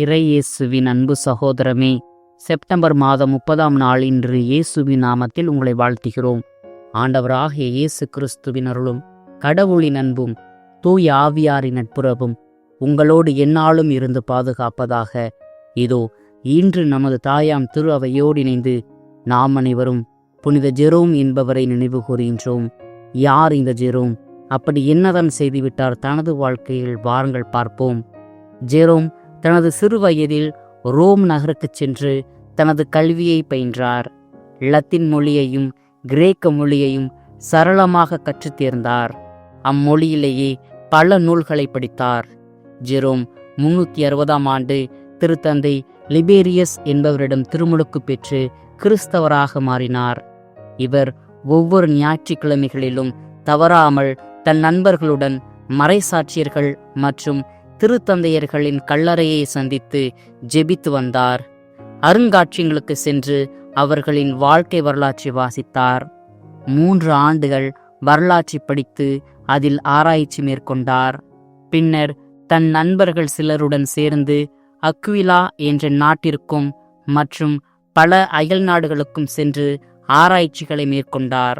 இறையேசுவின் அன்பு சகோதரமே செப்டம்பர் மாதம் முப்பதாம் நாள் இன்று இயேசுவின் நாமத்தில் உங்களை வாழ்த்துகிறோம். ஆண்டவராகிய இயேசு கிறிஸ்துவின் அருளும் கடவுளின் அன்பும் தூய ஆவியாரின் நட்புறவும் உங்களோடு எந்நாளும் இருந்து பாதுகாப்பதாக. இதோ இன்று நமது தாயாம் திரு அவையோடு இணைந்து நாம் அனைவரும் புனித ஜெரோம் என்பவரை நினைவு கூறுகின்றோம். யார் இந்த ஜெரோம்? அப்படி என்னதான் செய்துவிட்டார் தனது வாழ்க்கையில்? வாருங்கள் பார்ப்போம். ஜெரோம் தனது சிறு வயதில் ரோம் நகருக்குச் சென்று தனது கல்வியை பயின்றார். லத்தீன் மொழியையும் கிரேக்க மொழியையும் சரளமாக கற்றுத் தேர்ந்தார். அம்மொழியிலேயே பல நூல்களை படித்தார். ஜெரோம் முன்னூற்றி அறுபதாம் ஆண்டு திருத்தந்தை லிபேரியஸ் என்பவரிடம் திருமுழுக்கு பெற்று கிறிஸ்தவராக மாறினார். இவர் ஒவ்வொரு ஞாயிற்றுக்கிழமைகளிலும் தவறாமல் தன் நண்பர்களுடன் மறைசாட்சியர்கள் மற்றும் திருத்தந்தையர்களின் கல்லறையை சந்தித்து ஜெபித்து வந்தார். அருங்காட்சியங்களுக்கு சென்று அவர்களின் வாழ்க்கை வரலாற்றை வாசித்தார். மூன்று ஆண்டுகள் வரலாற்றை படித்து அதில் ஆராய்ச்சி மேற்கொண்டார். பின்னர் தன் நண்பர்கள் சிலருடன் சேர்ந்து அக்விலா என்ற நாட்டிற்கும் மற்றும் பல அயல் நாடுகளுக்கும் சென்று ஆராய்ச்சிகளை மேற்கொண்டார்.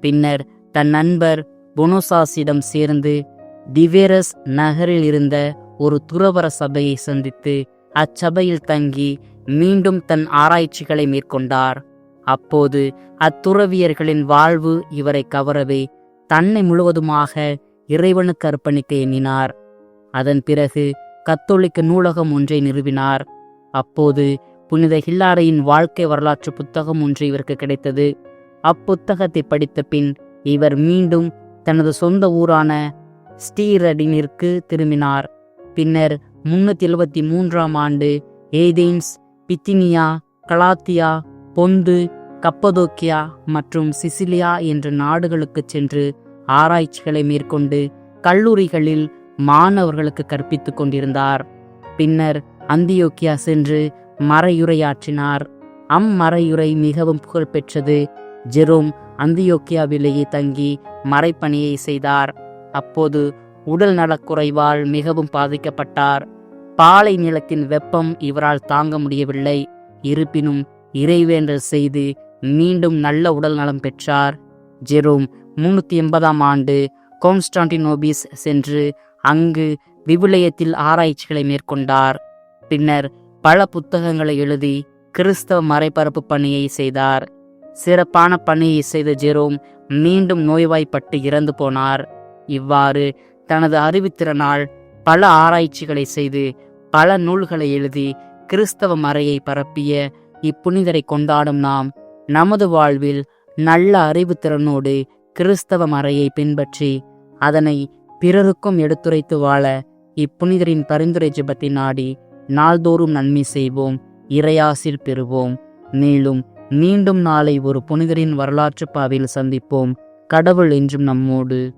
பின்னர் தன் நண்பர் பொனோசாஸிடம் சேர்ந்து டிவேரஸ் நகரில் இருந்த ஒரு துறவர சபையை சந்தித்து அச்சபையில் தங்கி மீண்டும் தன் ஆராய்ச்சிகளை மேற்கொண்டார். அப்போது அத்துறவியர்களின் வாழ்வு இவரை கவரவே தன்னை முழுவதுமாக இறைவனுக்கு அர்ப்பணிக்க எண்ணினார். அதன் பிறகு கத்தோலிக்க நூலகம் ஒன்றை நிறுவினார். அப்போது புனித ஹில்லாரையின் வாழ்க்கை வரலாற்று புத்தகம் ஒன்று இவருக்கு கிடைத்தது. அப்புத்தகத்தை படித்த பின் இவர் மீண்டும் தனது சொந்த ஊரான ஸ்டீரடினிற்கு திரும்பினார். பின்னர் முன்னூத்தி எழுபத்தி மூன்றாம் ஆண்டு ஏதேன்ஸ் பித்தினியா கலாத்தியா பொந்து கப்பதோக்கியா மற்றும் சிசிலியா என்ற நாடுகளுக்கு சென்று ஆராய்ச்சிகளை மேற்கொண்டு கல்லூரிகளில் மாணவர்களுக்கு கற்பித்துக் கொண்டிருந்தார். பின்னர் அந்தியோக்கியா சென்று மறையுரையாற்றினார். அம்மறையுரை மிகவும் புகழ்பெற்றது. ஜெரோம் அந்தியோக்கியாவிலேயே தங்கி மறைப்பணியை செய்தார். அப்போது உடல் நலக்குறைவால் மிகவும் பாதிக்கப்பட்டார். பாலை நிலத்தின் வெப்பம் இவரால் தாங்க முடியவில்லை. இருப்பினும் இறைவேண்டல் செய்து மீண்டும் நல்ல உடல் நலம் பெற்றார். ஜெரோம் முன்னூத்தி எண்பதாம் ஆண்டு கோன்ஸ்டான்டினோபிஸ் சென்று அங்கு விவிலியத்தில் ஆராய்ச்சிகளை மேற்கொண்டார். பின்னர் பல புத்தகங்களை எழுதி கிறிஸ்தவ மறைபரப்பு பணியை செய்தார். சிறப்பான பணியை செய்த ஜெரோம் மீண்டும் நோய்வாய்ப்பட்டு இறந்து போனார். இவ்வாறு தனது அறிவுத்திறனால் பல ஆராய்ச்சிகளை செய்து பல நூல்களை எழுதி கிறிஸ்தவ மறையை பரப்பிய இப்புனிதரை கொண்டாடும் நாம் நமது வாழ்வில் நல்ல அறிவுத்திறனோடு கிறிஸ்தவ மறையை பின்பற்றி அதனை பிறருக்கும் எடுத்துரைத்து வாழ இப்புனிதரின் பரிந்துரை ஜபத்தை நாடி நாள்தோறும் நன்மை செய்வோம் இறையாசில் பெறுவோம். மேலும் மீண்டும் நாளை ஒரு புனிதரின் வரலாற்று பாதையில் சந்திப்போம். கடவுள் என்றும் நம்மோடு.